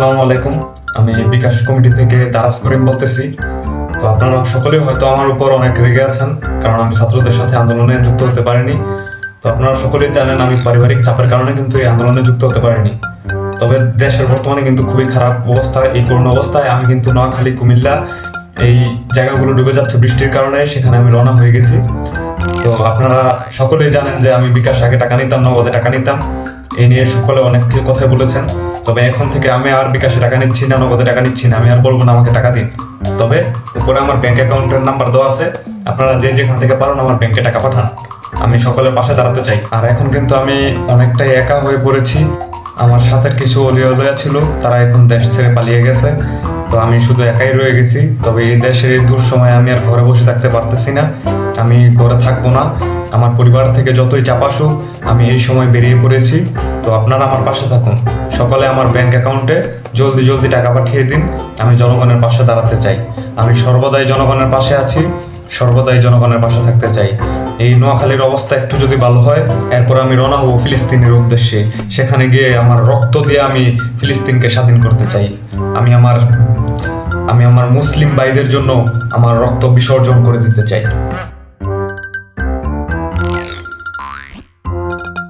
আসসালামু আলাইকুম। আমি বিকাশ কমিটি থেকে দারাজ করিম বলতেছি। তো আপনারা সকলেই হয়তো আমার উপর অনেক রেগে আছেন, কারণ আমি ছাত্রদের সাথে আন্দোলনে যুক্ত হতে পারিনি। তো আপনারা সকলেই জানেন আমি পারিবারিক চাপের কারণে কিন্তু এই আন্দোলনে যুক্ত হতে পারিনি। তবে দেশের বর্তমানে কিন্তু খুবই খারাপ অবস্থা, এই করোনা অবস্থায় আমি কিন্তু নোয়াখালী, কুমিল্লা এই জায়গাগুলো ডুবে যাচ্ছে বৃষ্টির কারণে, সেখানে আমি রওনা হয়ে গেছি। তো আপনারা সকলেই জানেন যে আমি বিকাশ আগে টাকা নিতাম, নগদে টাকা নিতাম। এই নিয়ে সকলে অনেক কিছু কথা বলেছেন। তবে এখন থেকে আমি আর বিকাশে টাকা নিচ্ছি না, নগদে টাকা নিচ্ছি না, আমি আর বলব না আমাকে টাকা দিন। তবে উপরে আমার ব্যাংক অ্যাকাউন্টের নাম্বার দেওয়া আছে, আপনারা যে যেখান থেকে পারেন আমার ব্যাংকে টাকা পাঠান। আমি সকলের পাশে দাঁড়াতে চাই। আর এখন কিন্তু আমি অনেকটাই একা হয়ে পড়েছি। আমার সাথে কিছু অলিয়া ছিল, তারা এখন দেশ ছেড়ে পালিয়ে গেছে। তো আমি শুধু একাই রয়ে গেছি। তবে এই দেশের এই দূর সময় আমি আর ঘরে বসে থাকতে পারতেছি না। আমি ঘরে থাকব না। আমার পরিবার থেকে যতই চাপ আসুক, আমি এই সময় বেরিয়ে পড়েছি। তো আপনারা আমার পাশে থাকুন। সকালে আমার ব্যাংক অ্যাকাউন্টে জলদি জলদি টাকা পাঠিয়ে দিন। আমি জনগণের পাশে দাঁড়াতে চাই। আমি সর্বদাই জনগণের পাশে আছি। সর্বদাই জনগণের পাশে থাকতে চাই। এই নোয়াখালীর অবস্থা একটু যদি ভালো হয়, এরপর আমি রওনা হব ফিলিস্তিনের উদ্দেশ্যে। সেখানে গিয়ে আমার রক্ত দিয়ে আমি ফিলিস্তিনকে স্বাধীন করতে চাই। আমি আমার আমি আমার মুসলিম ভাইদের জন্য আমার রক্ত বিসর্জন করে দিতে চাই।